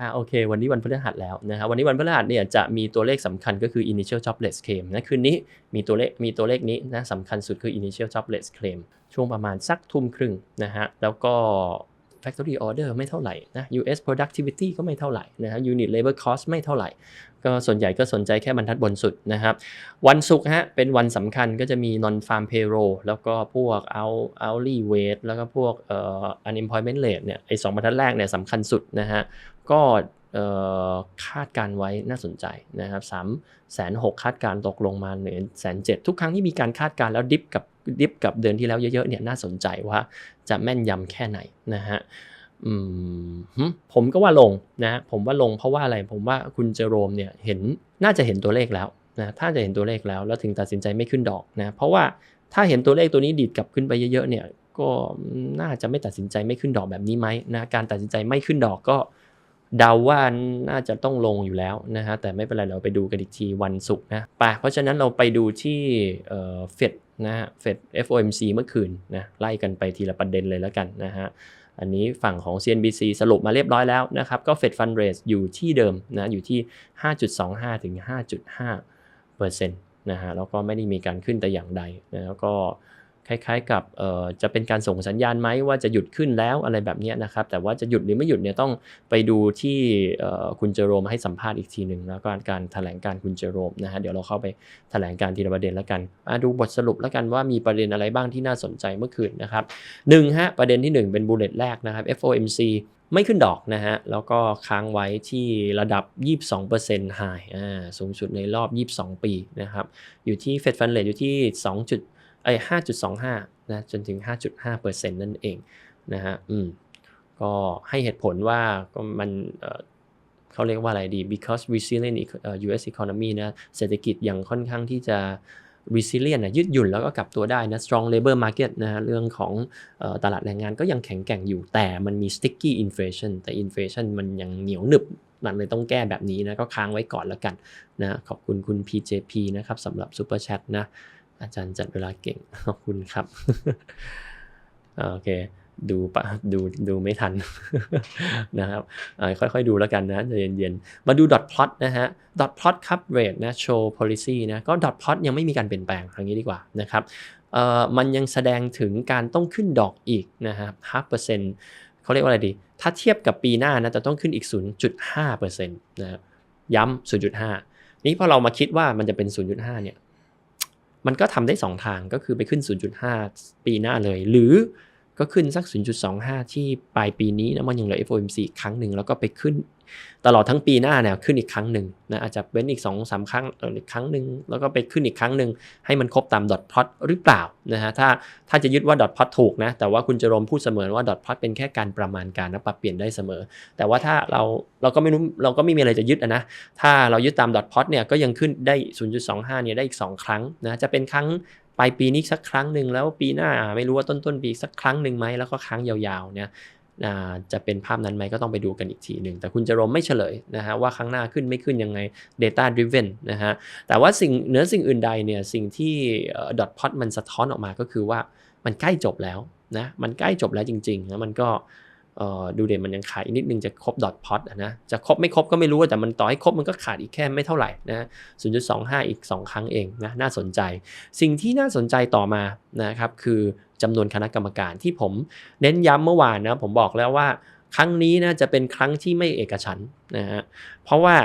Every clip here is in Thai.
อ่าโอเค วันนี้วันพฤหัสแล้วนะครับวันนี้วันพฤหัสเนี่ยจะมีตัวเลขสำคัญก็คือ initial jobless claim นะคืนนี้มีตัวเลขมีตัวเลขนี้นะสำคัญสุดคือ initial jobless claim ช่วงประมาณสักทุ่มครึ่งนะฮะแล้วก็ factory order ไม่เท่าไหร่นะ US productivity ก็ไม่เท่าไหร่นะฮะ unit labor cost ไม่เท่าไหร่ ก็ส่วนใหญ่ก็สนใจแค่บรรทัดบนสุดนะครับ วันศุกร์ฮะ เป็นวันสำคัญก็จะมี non farm payroll แล้วก็พวก out hourly wage แล้วก็พวกเอ่อ unemployment rate เนี่ย ไอ้สองบรรทัดแรกเนี่ยสำคัญสุดนะฮะ ก็คาดการไว้น่าสนใจนะครับสามแสนหกคาดการตกลงมาเหนือแสนเจ็ดทุกครั้งที่มีการคาดการแล้วดิฟกับดิฟกับเดือนที่แล้วเยอะๆเนี่ยน่าสนใจว่าจะแม่นยำแค่ไหนนะฮะผมก็ว่าลงนะผมว่าลงเพราะว่าอะไรผมว่าคุณเจอโรมเนี่ยเห็นน่าจะเห็นตัวเลขแล้วนะถ้าจะเห็นตัวเลขแล้วแล้วถึงตัดสินใจไม่ขึ้นดอกนะเพราะว่าถ้าเห็นตัวเลขตัวนี้ดีดกลับขึ้นไปเยอะๆเนี่ยก็น่าจะไม่ตัดสินใจไม่ขึ้นดอกแบบนี้ไหมนะการตัดสินใจไม่ขึ้นดอกก็ เดาว่าน่าจะต้องลงอยู่แล้วนะฮะแต่ไม่เป็นไรเราไปดูกันอีกทีวันศุกร์นะไปเพราะฉะนั้นเราไปดูที่เฟดนะฮะเฟด FOMC เมื่อคืนนะไล่กันไปทีละประเด็นเลยแล้วกันนะฮะอันนี้ฝั่งของ CNBC สรุปมาเรียบร้อยแล้วนะครับ ก็ Fed Fund Rate อยู่ที่เดิมนะอยู่ที่ 5.25 ถึง 5.5เปอร์เซ็นต์นะฮะแล้วก็ไม่ได้มีการขึ้นแต่อย่างใดนะแล้วก็ คล้ายๆ กับจะเป็นการส่งสัญญาณไหมว่าจะหยุดขึ้นแล้วอะไรแบบนี้นะครับแต่ว่าจะหยุดหรือไม่หยุดเนี่ยต้องไปดูที่คุณเจอโรมให้สัมภาษณ์อีกทีหนึ่งแล้วก็การแถลงการคุณเจอโรมนะฮะเดี๋ยวเราเข้าไปแถลงการทีละประเด็นแล้วกันมาดูบทสรุปแล้วกันว่ามีประเด็นอะไรบ้างที่น่าสนใจเมื่อคืนนะครับหนึ่งฮะประเด็นที่ 1 เป็นบูเลตแรกนะครับ FOMC ไม่ขึ้นดอกนะฮะ แล้วก็ค้างไว้ที่ระดับ 22% high อ่า สูงสุดในรอบ 22 ปีนะครับ อยู่ที่ Fed Fund Rate อยู่ที่ 2จุดไอ้5.25นะจนถึง5.5%นั่นเองนะฮะอืมก็ให้เหตุผลว่าก็มันเเขาเรียกว่าอะไรดี because resilient US economy นะเศรษฐกิจยังค่อนข้างที่จะ resilient นะยืดหยุ่นแล้วก็กลับตัวได้นะ strong labor market นะฮะเรื่องของออตลาดแรงงานก็ยังแข็งแกร่งอยู่แต่มันมี sticky inflation แต่ inflation มันยังเหนียวหนึบมันเลยต้องแก้แบบนี้นะ ก็ค้างไว้ก่อนแล้วกันนะขอบคุณคุณ PJP นะครับสำหรับ Super Chat นะ อาจารย์จัดเวลาเก่ง ขอบคุณครับ โอเค ดูปะดูดูไม่ทันนะครับค่อยๆดูแล้วกันนะใจเย็นๆ มาดู dot plot นะฮะ dot plot ครับ rate นะ show policy นะ ก็ dot plot ยังไม่มีการเปลี่ยนแปลงอย่างนี้ดีกว่านะครับมันยังแสดงถึงการต้องขึ้นดอกอีกนะครับ half percent เขาเรียกว่าอะไรดี ถ้าเทียบกับปีหน้านะจะต้องขึ้นอีก 0.5%นะครับย้ำ0.5 นี้พอเรามาคิดว่ามันจะเป็น 0.5 เนี่ย มันก็ทำได้ 2 ทางก็คือไปขึ้น 0.5 ปีหน้าเลย หรือ ก็ขึ้นสัก 0.25 ที่ปลายปีนี้นะมันยังเหลือ FOMC อีกครั้งหนึ่งแล้วก็ไปขึ้น ตลอดทั้งปีหน้าเนี่ยขึ้นอีกครั้งหนึ่งนะอาจจะเว้นอีก2อสาครั้งอีกครั้งหนึ่งแล้วก็ไปขึ้นอีกครั้งหนึ่งให้มันครบตามดอทพลอตหรือเปล่านะฮะถ้าถ้าจะยึดว่าดอทพลอตถูกนะแต่ว่าคุณจรมพูดเสมอว่าดอทพลอตเป็นแค่การประมาณการนะปรับเปลี่ยนได้เสมอ แต่ว่าถ้าเราเราก็ไม่รู้เราก็ไม่มีอะไรจะยึดนะถ้าเรายึดตามดอทพอตเนี่ยก็ยังขึ้นได้ 0.25เนี่ยได้อีก 2 ครั้งนะจะเป็นครั้ง ปลายปีนี้สักครั้งหนึ่งแล้วปีหน้าไม่รู้ว่าต้นต้นปีสักครั้งหนึ่งไหมแล้วก็ครั้งยาวๆเนี่ยจะเป็นภาพนั้นไหมก็ต้องไปดูกันอีกทีหนึ่ง แต่คุณจะรมไม่เฉลยนะฮะว่าครั้งหน้าขึ้นไม่ขึ้นยังไง Data driven นะฮะแต่ว่าสิ่งเหนือสิ่งอื่นใดเนี่ยสิ่งที่ดอทพอตมันสะท้อนออกมาก็คือว่ามันใกล้จบแล้วนะมันใกล้จบแล้วจริงๆแล้วมันก็ ดูเด่นมันยังขาดอีกนิดนึงจะครบดอทพอตนะจะครบไม่ครบก็ไม่รู้แต่มันต่อให้ครบมันก็ขาดอีกแค่ไม่เท่าไหร่นะ0.25 อีก 2 ครั้งเองนะน่าสนใจ สิ่งที่น่าสนใจต่อมานะครับคือจำนวนคณะกรรมการที่ผมเน้นย้ำเมื่อวานนะผมบอกแล้วว่าครั้งนี้นะจะเป็นครั้งที่ไม่เอกฉันนะฮะเพราะว่า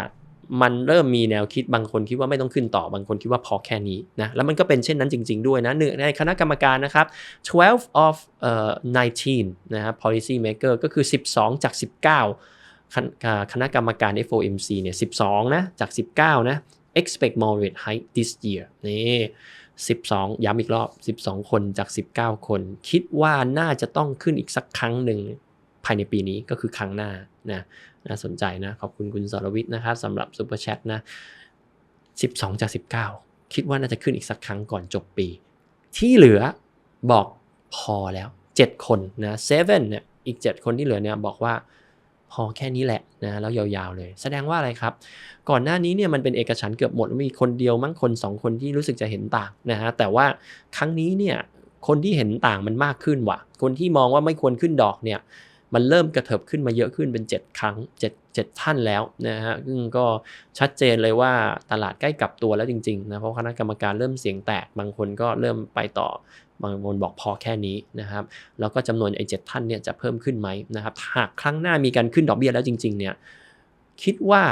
มันเริ่มมีแนวคิดบางคนคิดว่าไม่ต้องขึ้นต่อบางคนคิดว่าพอแค่นี้นะแล้วมันก็เป็นเช่นนั้นจริง ๆ ด้วยนะหนึ่งในคณะกรรมการนะครับ 12 of เอ่อ19 นะครับ policy maker ก็คือ 12 จาก 19 คณอ่าคณะกรรมการ FOMC เนี่ย 12 นะ จาก 19 นะ expect more rate hike this year นี่12 ย้ำอีกรอบ 12 คนจาก 19 คน คิดว่าน่าจะต้องขึ้นอีกสักครั้งหนึ่ง ภายในปีนี้ก็คือครั้งหน้านะน่าสนใจนะ ขอบคุณคุณสรวิทย์นะครับสำหรับ Super Chat นะ12จาก19 คิดว่าน่าจะขึ้นอีกสักครั้งก่อนจบปี ที่เหลือบอกพอแล้ว 7 คนนะเซเว่นเนี่ยอีก 7 คนที่เหลือเนี่ยบอกว่าพอแค่นี้แหละนะแล้วยาวๆเลย แสดงว่าอะไรครับ ก่อนหน้านี้เนี่ยมันเป็นเอกฉันเกือบหมดมีคนเดียวมั้งคน 2 คนที่รู้สึกจะเห็นต่างนะฮะแต่ว่าครั้งนี้เนี่ยคนที่เห็นต่างมันมากขึ้นว่ะ คนที่มองว่าไม่ควรขึ้นดอกเนี่ย มันเริ่มกระเถิบขึ้นมาเยอะขึ้นเป็น 7 ครั้ง 7 7 ท่านแล้วนะฮะซึ่งก็ชัดเจนเลยว่าตลาดใกล้กลับตัวแล้วจริงๆนะเพราะคณะกรรมการเริ่มเสียงแตกบางคนก็เริ่มไปต่อบางคนบอกพอแค่นี้นะครับแล้วก็จำนวนไอ้เท่านเนี่ยจะเพิ่มขึ้นไหมนะครับหากครั้งหน้ามีการขึ้นดอกเบี้ยแล้วจริงๆเนี่ยคิดว่า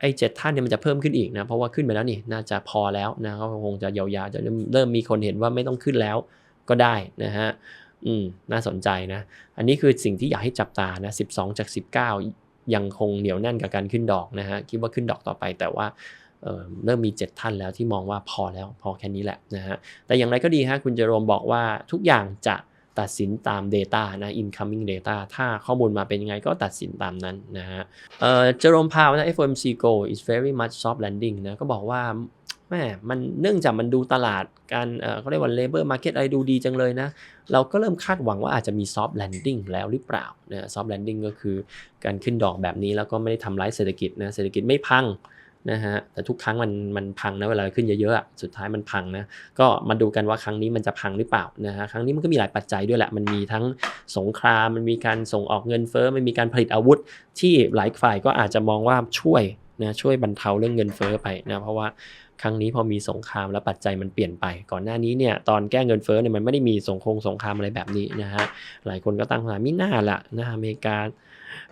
ไอ้เจ็ดท่านเนี่ยมันจะเพิ่มขึ้นอีกนะเพราะว่าขึ้นไปแล้วนี่น่าจะพอแล้วนะก็คงจะยาวๆจะเริ่มมีคนเห็นว่าไม่ต้องขึ้นแล้วก็ได้นะฮะ อืมน่าสนใจนะ อันนี้คือสิ่งที่อยากให้จับตานะ 12 จาก 19 ยังคงเหนียวแน่นกับการขึ้นดอกนะฮะ คิดว่าขึ้นดอกต่อไป แต่ว่าเเริ่มมี 7 ท่านแล้วที่มองว่าพอแล้วพอแค่นี้แหละนะฮะ แต่อย่างไรก็ดีฮะคุณเจรมบอกว่าทุกอย่างจะตัดสินตาม Data นะ incoming data ถ้าข้อมูลมาเป็นยังไงก็ตัดสินตามนั้นนะฮะเจอรมพาวนะ FOMC Go is very much soft landing นะก็บอกว่า แม่มันเนื่องจากมันดูตลาดการเขาเรียกว่า labor market อะไรดูดีจังเลยนะ เราก็เริ่มคาดหวังว่าอาจจะมี soft landing แล้วหรือเปล่านะ soft landing ก็คือการขึ้นดอกแบบนี้แล้วก็ไม่ได้ทำร้ายเศรษฐกิจนะเศรษฐกิจไม่พังนะฮะแต่ทุกครั้งมันมันพังนะเวลาขึ้นเยอะๆสุดท้ายมันพังนะก็มาดูกันว่าครั้งนี้มันจะพังหรือเปล่านะฮะครั้งนี้มันก็มีหลายปัจจัยด้วยแหละมันมีทั้งสงครามมันมีการส่งออกเงินเฟ้อมันมีการผลิตอาวุธที่หลายฝ่ายก็อาจจะมองว่าช่วย นะช่วยบรรเทาเรื่องเงินเฟ้อไปนะเพราะว่าครั้งนี้พอมีสงครามแล้วปัจจัยมันเปลี่ยนไป ก่อนหน้านี้เนี่ยตอนแก้เงินเฟ้อเนี่ยมันไม่ได้มีสงคงสงครามอะไรแบบนี้นะฮะหลายคนก็ตั้งคำถามมิน่าละนะอเมริกา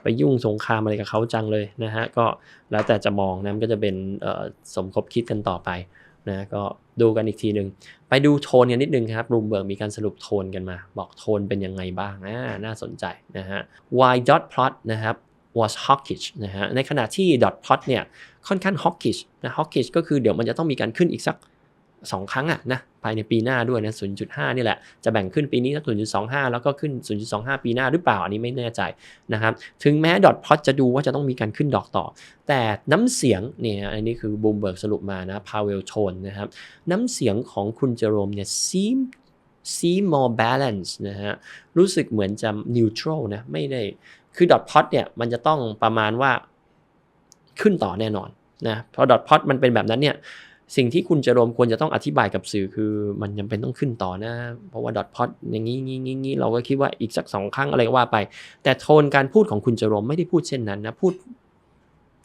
ไปยุ่งสงครามอะไรกับเขาจังเลยนะฮะก็แล้วแต่จะมองนะมันก็จะเป็นสมคบคิดกันต่อไปนะก็ดูกันอีกทีหนึ่งไปดูโทนกันนิดนึงครับรูมเบิร์กมีการสรุปโทนกันมา บอกโทนเป็นยังไงบ้างนะน่าสนใจนะฮะ y dot plot นะครับ was hawkish นะฮะในขณะที่ dot plot เนี่ยค่อนข้าง hawkish นะ hawkish ก็คือเดี๋ยวมันจะต้องมีการขึ้นอีกสัก 2 ครั้งอะนะภายในปีหน้าด้วยนะ 0.5 นี่แหละ จะแบ่งขึ้นปีนี้สัก 0.25 แล้วก็ขึ้น 0.25 ปีหน้าหรือเปล่า อันนี้ไม่แน่ใจนะครับ ถึงแม้ดอทพอตจะดูว่าจะต้องมีการขึ้นดอกต่อ แต่น้ำเสียงเนี่ย อันนี้คือบูมเบิร์กสรุปมานะ พาวเวลโทนนะครับ น้ำเสียงของคุณเจโรมเนี่ย seem seem more balance นะฮะ รู้สึกเหมือนจะ neutral นะ ไม่ได้ คือดอทพอตเนี่ยมันจะต้องประมาณว่าขึ้นต่อแน่นอนนะพอดอทพอตมันเป็นแบบนั้นเนี่ยสิ่งที่คุณจะรวมควรจะต้องอธิบายกับสื่อคือมันยังเป็นต้องขึ้นต่อนะ เพราะว่าดอทพอตอย่างนี้งี้งี้งี้เราก็คิดว่าอีกสักสองครั้งอะไรก็ว่าไป แต่โทนการพูดของคุณจะรวมไม่ได้พูดเช่นนั้นนะพูด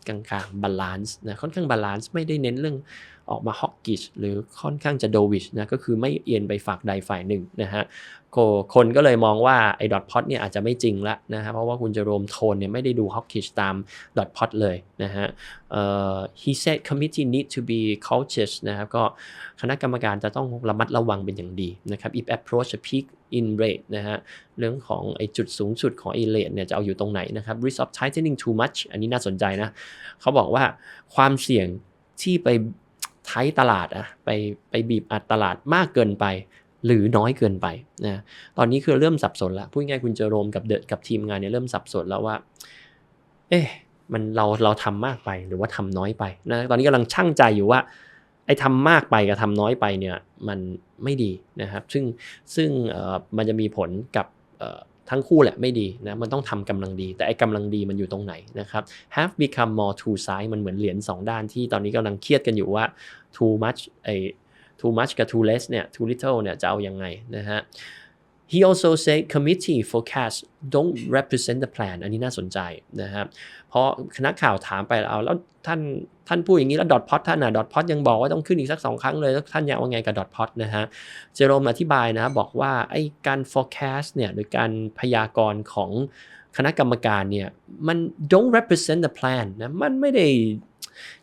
กลางๆบาลานซ์นะค่อนข้างบาลานซ์ไม่ได้เน้นเรื่อง ออกมาฮอกกิชหรือค่อนข้างจะโดวิชนะก็คือไม่เอียนไปฝากใดฝ่ายหนึ่งนะฮะคนก็เลยมองว่าไอ้ดอทพอตเนี่ยอาจจะไม่จริงละนะฮะเพราะว่าคุณจะรวมโทนเนี่ยไม่ได้ดูฮอกกิชตามดอทพอตเลยนะฮะ he said committee need to be cautious นะครับก็คณะกรรมการจะต้องระมัดระวังเป็นอย่างดีนะครับ if approach a peak in rate นะฮะเรื่องของไอ้จุดสูงสุดของไอ้ rate เนี่ยจะเอาอยู่ตรงไหนนะครับ risk of tightening too much อันนี้น่าสนใจนะเขาบอกว่าความเสี่ยงที่ไป ไทตลาดอะไปไปบีบอัดตลาดมากเกินไป หรือน้อยเกินไปนะตอนนี้คือเริ่มสับสนละพูดง่ายคุณเจอโรมกับเดกับทีมงานเนี่ยเริ่มสับสนแล้วว่า เอ๊ะมันเราเราทำมากไปหรือว่าทำน้อยไปนะตอนนี้กำลังชั่งใจอยู่ว่าไอ้ทำมากไปกับทำน้อยไปเนี่ยมันไม่ดีนะครับ ซึ่งซึ่งมันจะมีผลกับ ทั้งคู่แหละไม่ดีนะมันต้องทำกำลังดี แต่ไอ้กำลังดีมันอยู่ตรงไหนนะครับ have become more two side มันเหมือนเหรียญ2 ด้านที่ตอนนี้กำลังเครียดกันอยู่ว่า too much ไอ้ too much กับ too less เนี่ย too little เนี่ยจะเอายังไงนะฮะ He also said committee forecast don't represent the plan อันนี้น่าสนใจนะครับ เพราะคณะข่าวถามไปเอาแล้วท่านท่านพูดอย่างนี้แล้วดอทพอตท่านอะดอทพอตยังบอกว่าต้องขึ้นอีกสักสองครั้งเลยแล้วท่านอยากว่าไงกับดอทพอตนะฮะ เจโรมอธิบายนะบอกว่าไอ้การ forecast เนี่ยหรือการพยากรณ์ของคณะกรรมการเนี่ยมัน don't represent the plan นะมันไม่ได้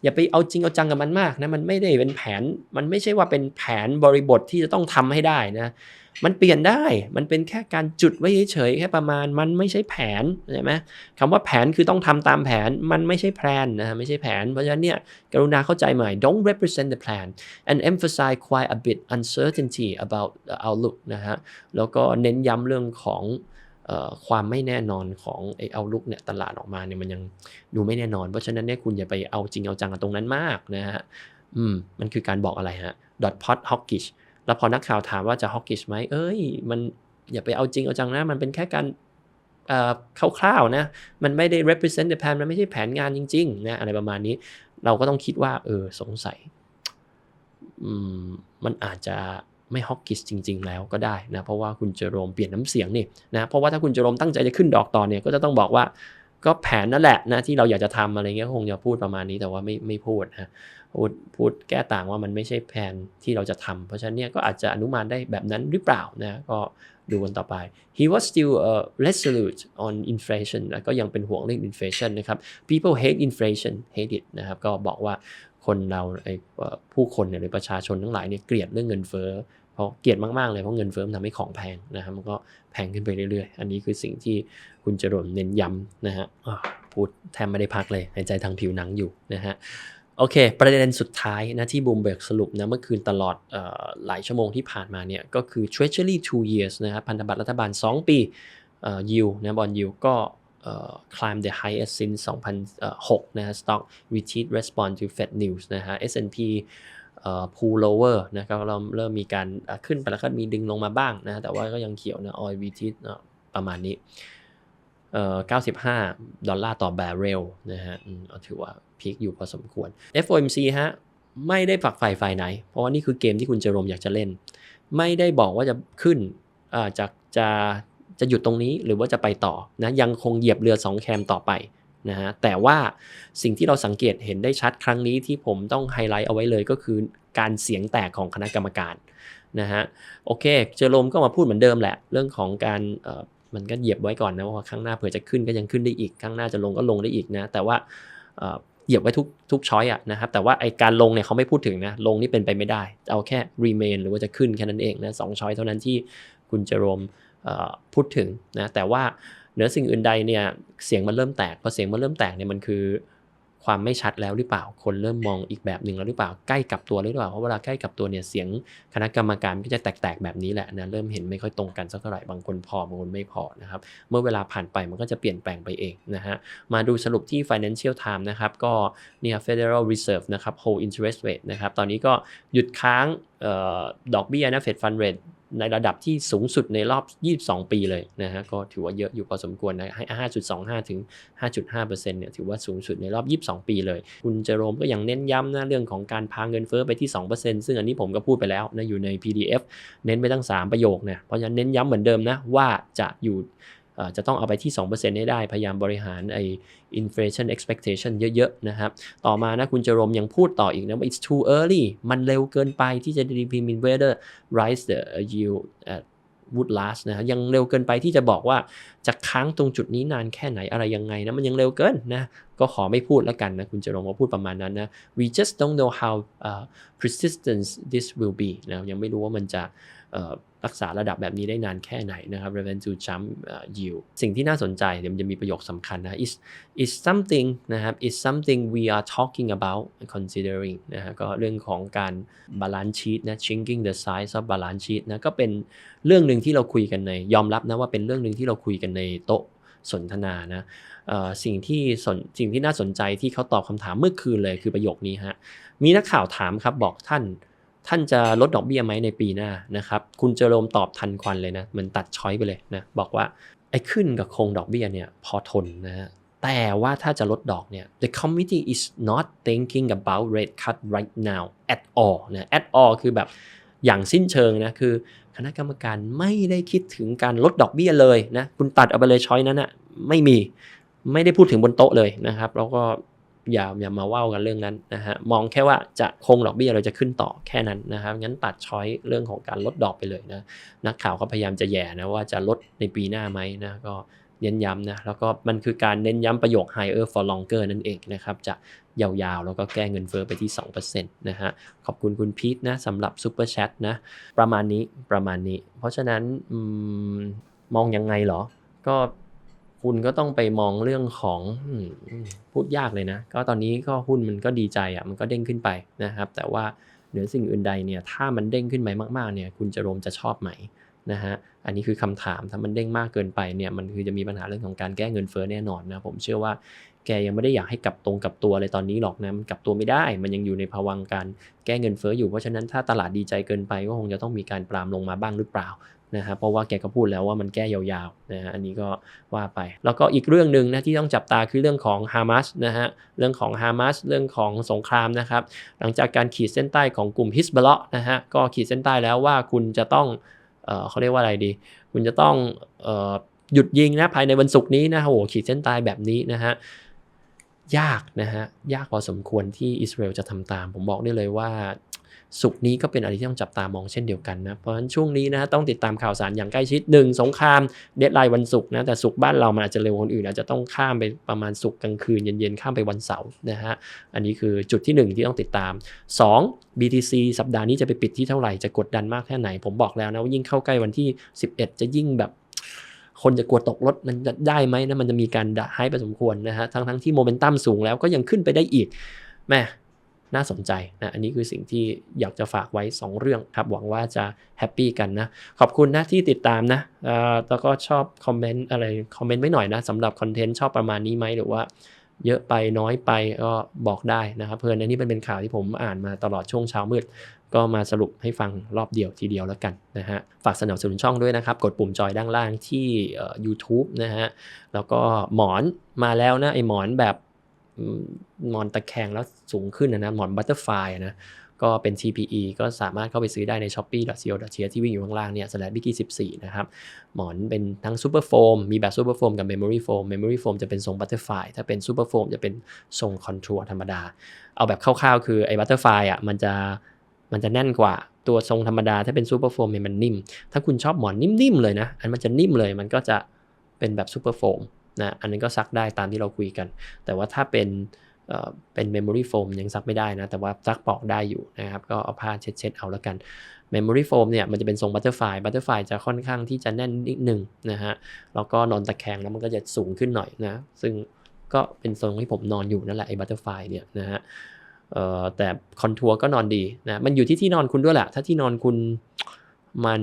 อย่าไปเอาจริงเอาจังกับมันมากนะมันไม่ได้เป็นแผน มันไม่ใช่ว่าเป็นแผนบริบทที่จะต้องทำให้ได้นะมันเปลี่ยนได้ มันเป็นแค่การจุดไว้เฉยๆแค่ประมาณ มันไม่ใช่แผนใช่ไหมคำว่าแผนคือต้องทำตามแผน มันไม่ใช่แผนนะไม่ใช่แผน เพราะฉะนั้นเนี่ยกรุณาเข้าใจใหม่ don't represent the plan and emphasize quite a bit uncertainty about the outlook นะฮะ แล้วก็เน้นย้ำเรื่องของ ความไม่แน่นอนของไอ้เอาลุกเนี่ยตลาดออกมาเนี่ยมันยังดูไม่แน่นอน เพราะฉะนั้นเนี่ยคุณอย่าไปเอาจริงเอาจังกับตรงนั้นมากนะฮะอืมมันคือการบอกอะไรฮะ dot pot hawkish แล้วพอนักข่าวถามว่าจะฮอกกิชไหมเอ้ย มันอย่าไปเอาจริงเอาจังนะ มันเป็นแค่การคร่าวๆนะ มันไม่ได้ represent the plan มันไม่ใช่แผนงานจริงๆนะอะไรประมาณนี้ เราก็ต้องคิดว่า เออ สงสัย มันอาจจะ ไม่ฮอกกิสจริง ๆ แล้วก็ได้นะเพราะว่าคุณเจอโรมเปลี่ยนน้ำเสียงนี่นะเพราะว่าถ้าคุณเจอโรมตั้งใจจะขึ้นดอกต่อเนี่ยก็จะต้องบอกว่าก็แผนนั่นแหละนะที่เราอยากจะทำอะไรเงี้ยคงจะพูดประมาณนี้แต่ว่าไม่ไม่พูดนะพูดพูดแก้ต่างว่ามันไม่ใช่แผนที่เราจะทำเพราะฉะนั้นเนี่ยก็อาจจะอนุมานได้แบบนั้นหรือเปล่านะก็ดูกันต่อไป he was still uh, resolute on inflation แล้วก็ยังเป็นห่วงเรื่อง inflation นะครับ people hate inflation hate it นะครับก็บอกว่า คนเราไอ้ผู้คนเนี่ยหรือประชาชนทั้งหลายเนี่ยเกลียดเรื่องเงินเฟ้อเพราะเกลียดมากๆเลยเพราะเงินเฟ้อมันทำให้ของแพงนะครับมันก็แพงขึ้นไปเรื่อยๆ อันนี้คือสิ่งที่คุณจรนเน้นย้ำนะฮะพูดแทบไม่ได้พักเลยหายใจทางผิวหนังอยู่นะฮะโอเค ประเด็นสุดท้ายนะที่บูมเบิร์กสรุปนะเมื่อคืนตลอดออหลายชั่วโมงที่ผ่านมาเนี่ยก็คือ Treasury 2 years นะครับพันธบัตรรัฐบาล 2 ปียิวนะบอลยิวก็ climb the highest since 2006 นะฮะ stock retreat response to Fed news นะฮะ S&P พูลโลเวอร์นะครับเราเริ่มมีการขึ้นไปแล้วก็มีดึงลงมาบ้างนะแต่ว่าก็ยังเขียวนะออยวีทิประมาณนี้เอ่อ95 ดอลลาร์ต่อแบเรลนะฮะถือว่าพีคอยู่พอสมควร FOMC ฮะ ไม่ได้ฝักฝ่ฝ่ายไหน เพราะว่านี่คือเกมที่คุณเจรมอยากจะเล่น ไม่ได้บอกว่าจะขึ้นจากจะ จะหยุดตรงนี้หรือว่าจะไปต่อนะยังคงเหยียบเรือ 2 แคมต่อไปนะฮะแต่ว่าสิ่งที่เราสังเกตเห็นได้ชัดครั้งนี้ที่ผมต้องไฮไลท์เอาไว้เลยก็คือการเสียงแตกของคณะกรรมการนะฮะโอเค เจอโรมก็มาพูดเหมือนเดิมแหละ เรื่องของการมันก็เหยียบไว้ก่อนนะว่าข้างหน้าเผื่อจะขึ้นก็ยังขึ้นได้อีกข้างหน้าจะลงก็ลงได้อีกนะ แต่ว่าเหยียบไว้ทุกทุกช้อยอะนะครับแต่ว่าไอการลงเนี่ยเขาไม่พูดถึงนะลงนี่เป็นไปไม่ได้ เอาแค่ remain หรือว่าจะขึ้นแค่นั้นเองนะสองช้อยเท่านั้นที่คุณเจอรม พูดถึงนะแต่ว่าเหนือสิ่งอื่นใดเนี่ยเสียงมันเริ่มแตกพอเสียงมันเริ่มแตกเนี่ยมันคือความไม่ชัดแล้วหรือเปล่า คนเริ่มมองอีกแบบหนึ่งแล้วหรือเปล่า ใกล้กับตัวหรือเปล่า เพราะเวลาใกล้กับตัวเนี่ยเสียงคณะกรรมการก็จะแตกๆแบบนี้แหละนะเริ่มเห็นไม่ค่อยตรงกันสักเท่าไหร่ บางคนพอบางคนไม่พอนะครับ เมื่อเวลาผ่านไปมันก็จะเปลี่ยนแปลงไปเองนะฮะ มาดูสรุปที่ Financial Times นะครับ ก็เนี่ย Federal Reserve นะครับ hold interest rate นะครับ ตอนนี้ก็หยุดค้างดอกเบี้ยนะ Fed Fund Rate ในระดับที่สูงสุดในรอบ 22 ปีเลยนะฮะก็ถือว่าเยอะอยู่พอสมควรนะให้5.25 ถึง 5.5%เนี่ยถือว่าสูงสุดในรอบ 22 ปีเลย คุณเจโรมก็ยังเน้นย้ำนะเรื่องของการพาเงินเฟ้อไปที่ 2%ซึ่งอันนี้ผมก็พูดไปแล้วนะอยู่ใน PDF เน้นไปตั้ง 3 ประโยคเนี่ยเพราะฉะนั้นเน้นย้ำเหมือนเดิมนะว่าจะอยู่ จะต้องเอาไปที่ 2%ให้ได้ พยายามบริหารไอ้ inflation expectation เยอะๆนะครับ ต่อมานะคุณเจรมยังพูดต่ออีกนะว่า it's too early มันเร็วเกินไปที่จะ determine whether rise the yield at would last นะยังเร็วเกินไปที่จะบอกว่าจะค้างตรงจุดนี้นานแค่ไหนอะไรยังไงนะมันยังเร็วเกินนะก็ขอไม่พูดแล้วกันนะ คุณเจรมมาพูดประมาณนั้นนะ we just don't know how uh, persistent this will be นะยังไม่รู้ว่ามันจะรักษาระดับแบบนี้ได้นานแค่ไหนนะครับ revenue to jump yield สิ่งที่น่าสนใจเดี๋ยวมันจะมีประโยคสำคัญนะ is is something นะครับ is something we are talking about considering นะฮะก็เรื่องของการ balance sheet นะ shrinking the size of balance sheet นะก็เป็นเรื่องหนึ่งที่เราคุยกันในยอมรับนะว่าเป็นเรื่องหนึ่งที่เราคุยกันในโต๊ะสนทนานะ สิ่งที่สนสิ่งที่น่าสนใจที่เขาตอบคำถามเมื่อคืนเลยคือประโยคนี้ฮะมีนักข่าวถามครับบอกท่าน ท่านจะลดดอกเบี้ยไหมในปีหน้านะครับคุณเจอโรมตอบทันควันเลยนะเหมือนตัดช้อยไปเลยนะบอกว่าไอ้ขึ้นกับคงดอกเบี้ยเนี่ยพอทนนะฮะแต่ว่าถ้าจะลดดอกเนี่ย the committee is not thinking about rate cut right now at all นะ at all คือแบบอย่างสิ้นเชิงนะคือคณะกรรมการไม่ได้คิดถึงการลดดอกเบี้ยเลยนะคุณตัดเอาไปเลยช้อยนั้นนะไม่มี ไม่ได้พูดถึงบนโต๊ะเลยนะครับ แล้วก็อย่าอย่ามาว่ากันเรื่องนั้นนะฮะมองแค่ว่าจะคงดอกเบี้ยเราจะขึ้นต่อแค่นั้นนะครับงั้นตัดช้อยเรื่องของการลดดอกไปเลยนะนักข่าวก็พยายามจะแย่นะว่าจะลดในปีหน้าไหมนะก็เน้นย้ำนะแล้วก็มันคือการเน้นย้ำประโยค higher for longer นั่นเองนะครับจะยาวๆ แล้วก็แก้เงินเฟอ้อไปที่ 2%นะฮะขอบคุณคุณพีทนะสำหรับซูเปอร์แชทนะประมาณนี้ประมาณนี้ เพราะฉะนั้นอมมองยังไงเหรอ ก็ คุณก็ต้องไปมองเรื่องของพูดยากเลยนะ ก็ตอนนี้ก็หุ้นมันก็ดีใจอะมันก็เด้งขึ้นไปนะครับ แต่ว่าเหนือสิ่งอื่นใดเนี่ยถ้ามันเด้งขึ้นไปมากๆเนี่ยคุณจะรมจะชอบไหมนะฮะอันนี้คือคำถามถ้ามันเด้งมากเกินไปเนี่ยมันคือจะมีปัญหาเรื่องของการแก้เงินเฟ้อแน่นอนนะผมเชื่อว่าแกยังไม่ได้อยากให้กลับตรงกลับตัวเลยตอนนี้หรอกนะมันกลับตัวไม่ได้ มันยังอยู่ในภวังการแก้เงินเฟ้ออยู่เพราะฉะนั้นถ้าตลาดดีใจเกินไปก็คงจะต้องมีการปรามลงมาบ้างหรือเปล่า นะฮะเพราะว่าแกก็พูดแล้วว่ามันแก้ยาวๆนะฮะอันนี้ก็ว่าไป แล้วก็อีกเรื่องหนึ่งนะที่ต้องจับตาคือเรื่องของฮามาสนะฮะเรื่องของฮามาสเรื่องของสงครามนะครับ หลังจากการขีดเส้นใต้ของกลุ่มฮิสบอลนะฮะก็ขีดเส้นใต้แล้วว่าคุณจะต้องเออเขาเรียกว่าอะไรดี คุณจะต้องเออหยุดยิงนะภายในวันศุกร์นี้นะโอ้โหขีดเส้นใต้แบบนี้นะฮะยากนะฮะยากพอสมควรที่อิสราเอลจะทำตาม ผมบอกได้เลยว่า สุกนี้ก็เป็นอะไรที่ต้องจับตามองเช่นเดียวกันนะ เพราะฉะนั้นช่วงนี้นะต้องติดตามข่าวสารอย่างใกล้ชิด 1 สงครามเดดไลน์วันศุกร์นะแต่ศุกร์บ้านเรามันอาจจะเร็วกว่าคนอื่นอาจจะต้องข้ามไปประมาณศุกร์กลางคืนเย็นๆข้ามไปวันเสาร์นะฮะอันนี้คือจุดที่ 1 ที่ต้องติดตาม 2 BTC สัปดาห์นี้จะไปปิดที่เท่าไหร่จะกดดันมากแค่ไหน ผมบอกแล้วนะว่ายิ่งเข้าใกล้วันที่ 11 จะยิ่งแบบคนจะกลัวตกรถมันจะได้ไหมนะมันจะมีการให้ไปสมควรนะฮะทั้งทั้งที่โมเมนตัมสูงแล้วก็ยังขึ้นไปได้อีกแม่ น่าสนใจนะอันนี้คือสิ่งที่อยากจะฝากไว้ 2 เรื่องครับหวังว่าจะแฮปปี้กันนะขอบคุณนะที่ติดตามนะแล้วก็ชอบคอมเมนต์อะไรคอมเมนต์ไว้หน่อยนะสำหรับคอนเทนต์ชอบประมาณนี้ไหมหรือว่าเยอะไปน้อยไปก็บอกได้นะครับเพื่อนอันนี้เป็นข่าวที่ผมอ่านมาตลอดช่วงเช้ามืด ก็มาสรุปให้ฟังรอบเดียวทีเดียวแล้วกันนะฮะฝากสนับสนุนช่องด้วยนะครับ กดปุ่มจอยด้านล่างที่เอ่อ YouTube นะฮะแล้วก็หมอนมาแล้วนะไอหมอนแบบ อืมหมอนตะแคงแล้วสูงขึ้นนะนะหมอนบัตเตอร์ไฟนะก็เป็น TPE ก็สามารถเข้าไปซื้อได้ใน s h o p e e c o c h ที่วิ่งอยู่ข้างล่างเนี่ยสแลบบิกี้14 นะครับ หมอนเป็นทั้งซูเปอร์โฟมมีแบบซูเปอร์โฟมกับเมมโมรี่โฟมเมมโมรี่โฟมจะเป็นทรงบัตเตอร์ไฟถ้าเป็นซูเปอร์โฟมจะเป็นทรงคอนทัวร์ธรรมดา เอาแบบคร่าวๆ คือไอ้บัตเตอร์ไฟอะมันจะมันจะแน่นกว่าตัวทรงธรรมดา ถ้าเป็นซูเปอร์โฟมเนี่ยมันนิ่ม ถ้าคุณชอบหมอนนิ่มๆเลยนะ อันมันจะนิ่มเลย มันก็จะเป็นแบบซูเปอร์โฟม นะอันนี้นก็ซักได้ตามที่เราคุยกัน แต่ว่าถ้าเป็นเป็นเมมโมรี่โฟมยังซักไม่ได้นะ แต่ว่าซักปอกได้อยู่นะครับ ก็เอาผ้าเช็ดๆเอาแล้วกันเมมโมรี่โฟมเนี่ยมันจะเป็นทรงบัตเตอร์ไฟบัตเตอร์ไฟจะค่อนข้างที่จะแน่นนิดหนึ่งนะฮะ แล้วก็นอนตะแคงแล้วมันก็จะสูงขึ้นหน่อยนะ ซึ่งก็เป็นทรงที่ผมนอนอยู่นั่นแหละไอ้บัตเตอร์ไฟเนี่ยนะฮะแต่คอนทัวร์ก็นอนดีนะ มันอยู่ที่ที่นอนคุณด้วยแหละ ถ้าที่นอนคุณมัน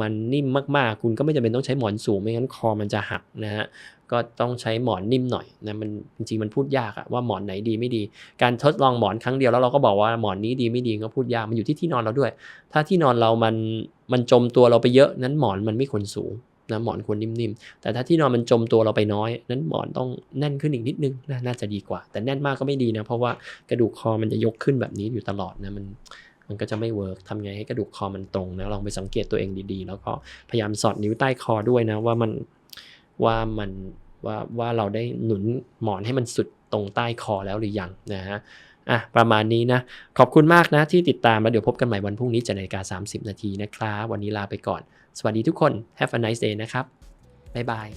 มันนิ่มมากๆ คุณก็ไม่จำเป็นต้องใช้หมอนสูงไม่งั้นคอมันจะหักนะฮะก็ต้องใช้หมอนนิ่มหน่อยนะมันจริงๆมันพูดยากอะว่าหมอนไหนดีไม่ดี การทดลองหมอนครั้งเดียวแล้วเราก็บอกว่าหมอนนี้ดีไม่ดีก็พูดยากมันอยู่ที่ที่นอนเราด้วย ถ้าที่นอนเรามันมันจมตัวเราไปเยอะนั้นหมอนมันไม่ควรสูงนะหมอนควรนิ่มๆ แต่ถ้าที่นอนมันจมตัวเราไปน้อย นั้นหมอนต้องแน่นขึ้นอีกนิดนึงนะน่าจะดีกว่า แต่แน่นมากก็ไม่ดีนะ เพราะว่ากระดูกคอมันจะยกขึ้นแบบนี้อยู่ตลอดนะมัน มันก็จะไม่เวิร์กทำไงให้กระดูกคอมันตรงนะลองไปสังเกตตัวเองดีๆ แล้วก็พยายามสอดนิ้วใต้คอด้วยนะว่ามันว่ามันว่าว่าเราได้หนุนหมอนให้มันสุดตรงใต้คอแล้วหรือยังนะฮะอะประมาณนี้นะ ขอบคุณมากนะที่ติดตามแล้วเดี๋ยวพบกันใหม่วันพรุ่งนี้7นาฬิกา30 นาทีนะครับ วันนี้ลาไปก่อน สวัสดีทุกคน Have a nice day นะครับ บ๊ายบาย